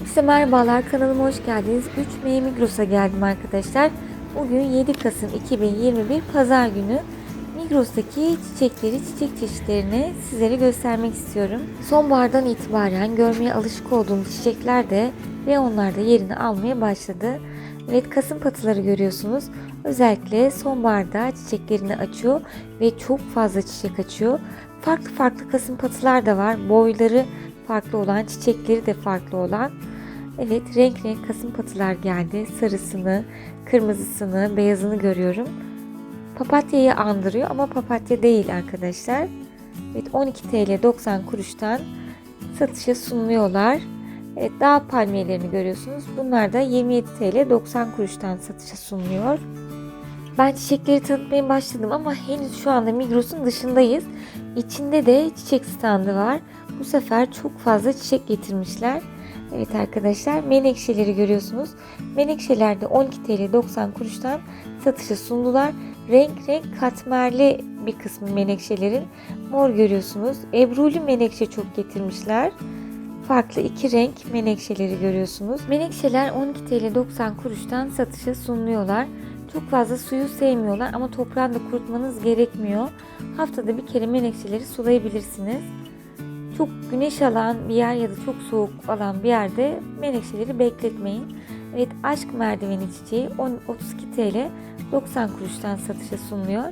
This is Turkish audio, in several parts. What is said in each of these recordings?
Hepsi merhabalar kanalıma hoş geldiniz. 3 Migros'a geldim arkadaşlar. Bugün 7 Kasım 2021 Pazar günü. Migros'taki çiçekleri, çiçek çeşitlerini sizlere göstermek istiyorum. Sonbahardan itibaren görmeye alışık olduğum çiçekler de ve onlar da yerini almaya başladı. Evet kasım patıları görüyorsunuz. Özellikle sonbaharda çiçeklerini açıyor ve çok fazla çiçek açıyor. Farklı farklı kasım patılar da var. Boyları farklı olan, çiçekleri de farklı olan. Evet renk renk kasım patılar geldi. Sarısını, kırmızısını, beyazını görüyorum. Papatyayı andırıyor ama papatya değil arkadaşlar. Evet 12 TL 90 kuruştan satışa sunuluyorlar. Evet dağ palmiyelerini görüyorsunuz. Bunlar da 27 TL 90 kuruştan satışa sunuluyor. Ben çiçekleri tanıtmaya başladım ama henüz şu anda Migros'un dışındayız. İçinde de çiçek standı var. Bu sefer çok fazla çiçek getirmişler. Evet arkadaşlar menekşeleri görüyorsunuz. Menekşeler de 12 TL 90 kuruştan satışa sundular. Renk renk katmerli bir kısmı menekşelerin. Mor görüyorsunuz. Ebruli menekşe çok getirmişler. Farklı iki renk menekşeleri görüyorsunuz. Menekşeler 12 TL 90 kuruştan satışa sunuluyorlar. Çok fazla suyu sevmiyorlar ama toprağını da kurutmanız gerekmiyor. Haftada bir kere menekşeleri sulayabilirsiniz. Çok güneş alan bir yer ya da çok soğuk alan bir yerde menekşeleri bekletmeyin. Evet aşk merdiveni çiçeği 10 32 TL 90 kuruştan satışa sunuluyor.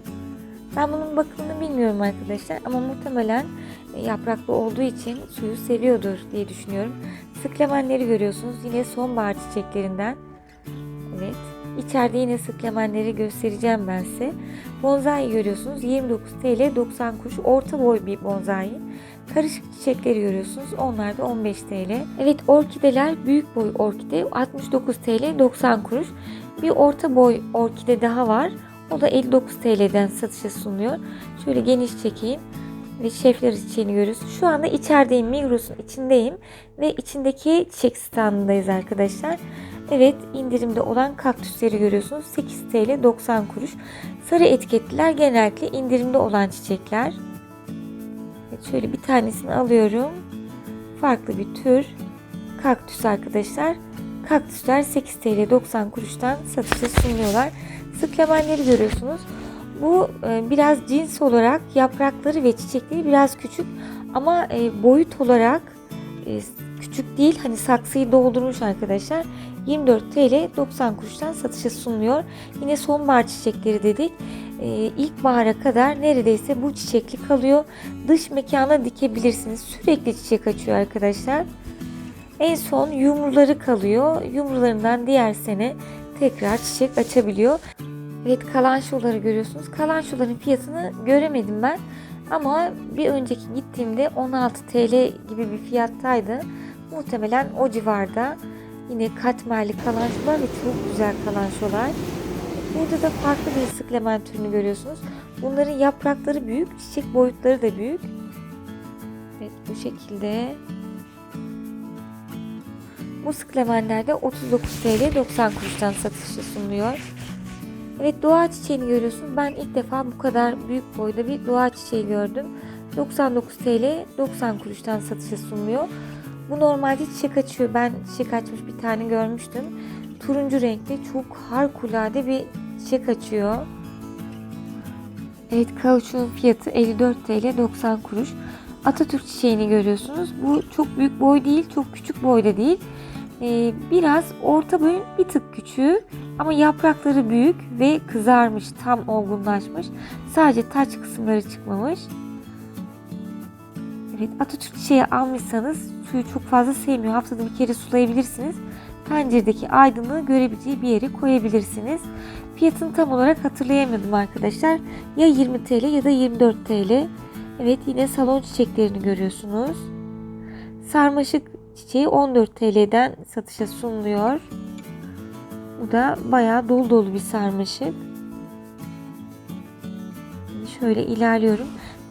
Ben bunun bakımını bilmiyorum arkadaşlar ama muhtemelen e, yapraklı olduğu için suyu seviyordur diye düşünüyorum. Sıklemenleri görüyorsunuz yine sonbahar çiçeklerinden. Evet. İçeride yine sıklemenleri göstereceğim ben size. Bonsai görüyorsunuz 29 TL 90 kuruş orta boy bir bonsai. Karışık çiçekleri görüyorsunuz. Onlar da 15 TL. Evet orkideler büyük boy orkide 69 TL 90 kuruş. Bir orta boy orkide daha var. O da 59 TL'den satışa sunuluyor. Şöyle geniş çekeyim. Ve şefler çiçeğini görüyorsunuz. Şu anda içerideyim. Migros'un içindeyim. Ve içindeki çiçek standındayız arkadaşlar. Evet indirimde olan kaktüsleri görüyorsunuz. 8 TL 90 kuruş. Sarı etiketliler genellikle indirimde olan çiçekler. Evet, şöyle bir tanesini alıyorum. Farklı bir tür kaktüs arkadaşlar. Kaktüsler 8 TL 90 kuruştan satışa sunuluyorlar. Sıklemenleri görüyorsunuz. Bu e, biraz cins olarak yaprakları ve çiçekleri biraz küçük ama e, boyut olarak e, küçük değil. Hani saksıyı doldurmuş arkadaşlar. 24 TL 90 kuruştan satışa sunuluyor. Yine sonbahar çiçekleri dedik. Ee, ilkbahara kadar neredeyse bu çiçekli kalıyor. Dış mekana dikebilirsiniz. Sürekli çiçek açıyor arkadaşlar. En son yumruları kalıyor. Yumrularından diğer sene tekrar çiçek açabiliyor. Evet kalanşoları görüyorsunuz. Kalanşoların fiyatını göremedim ben. Ama bir önceki gittiğimde 16 TL gibi bir fiyattaydı. Muhtemelen o civarda. Yine katmerli kalançolar ve çok güzel kalançolar. Burada da farklı bir sıklemen türünü görüyorsunuz. Bunların yaprakları büyük, çiçek boyutları da büyük. Evet bu şekilde. Bu sıklemenler de 39 TL 90 kuruştan satışa sunuluyor. Evet doğa çiçeğini görüyorsunuz. Ben ilk defa bu kadar büyük boyda bir doğa çiçeği gördüm. 99 TL 90 kuruştan satışa sunuluyor. Bu normalde çiçek açıyor. Ben çiçek açmış bir tane görmüştüm. Turuncu renkli çok harikulade bir çiçek açıyor. Evet kauçuğun fiyatı 54 TL 90 kuruş. Atatürk çiçeğini görüyorsunuz. Bu çok büyük boy değil, çok küçük boyda değil. Ee, biraz orta boyun bir tık küçüğü ama yaprakları büyük ve kızarmış, tam olgunlaşmış. Sadece taç kısımları çıkmamış. Evet Atatürk çiçeği almışsanız suyu çok fazla sevmiyor. Haftada bir kere sulayabilirsiniz. Penceredeki aydınlığı görebileceği bir yere koyabilirsiniz. Fiyatını tam olarak hatırlayamadım arkadaşlar. Ya 20 TL ya da 24 TL. Evet yine salon çiçeklerini görüyorsunuz. Sarmaşık çiçeği 14 TL'den satışa sunuluyor. Bu da bayağı dolu dolu bir sarmaşık. Şöyle ilerliyorum.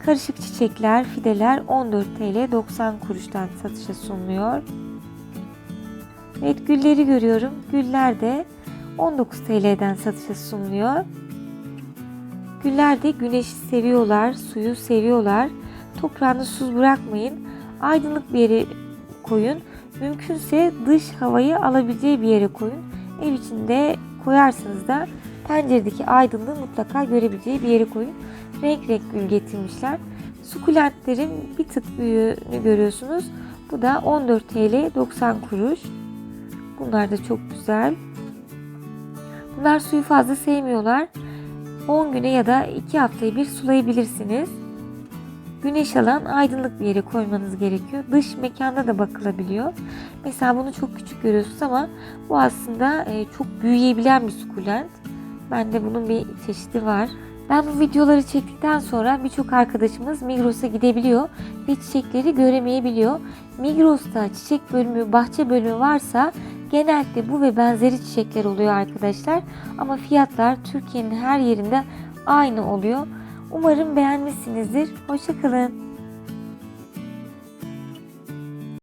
Karışık çiçekler, fideler 14 TL 90 kuruştan satışa sunuluyor. Evet gülleri görüyorum. Güller de 19 TL'den satışa sunuluyor. Güller de güneşi seviyorlar, suyu seviyorlar. Toprağını suz bırakmayın. Aydınlık bir yere koyun. Mümkünse dış havayı alabileceği bir yere koyun. Ev içinde koyarsınız da penceredeki aydınlığı mutlaka görebileceği bir yere koyun. Renk renk gül getirmişler. Sukulentlerin bir tık büyüğünü görüyorsunuz. Bu da 14 TL 90 kuruş. Bunlar da çok güzel. Bunlar suyu fazla sevmiyorlar. 10 güne ya da 2 haftaya bir sulayabilirsiniz. Güneş alan aydınlık bir yere koymanız gerekiyor. Dış mekanda da bakılabiliyor. Mesela bunu çok küçük görüyorsunuz ama bu aslında e, çok büyüyebilen bir sukulent. Bende bunun bir çeşidi var. Ben bu videoları çektikten sonra birçok arkadaşımız Migros'a gidebiliyor ve çiçekleri göremeyebiliyor. Migros'ta çiçek bölümü, bahçe bölümü varsa genellikle bu ve benzeri çiçekler oluyor arkadaşlar. Ama fiyatlar Türkiye'nin her yerinde aynı oluyor. Umarım beğenmişsinizdir. Hoşçakalın.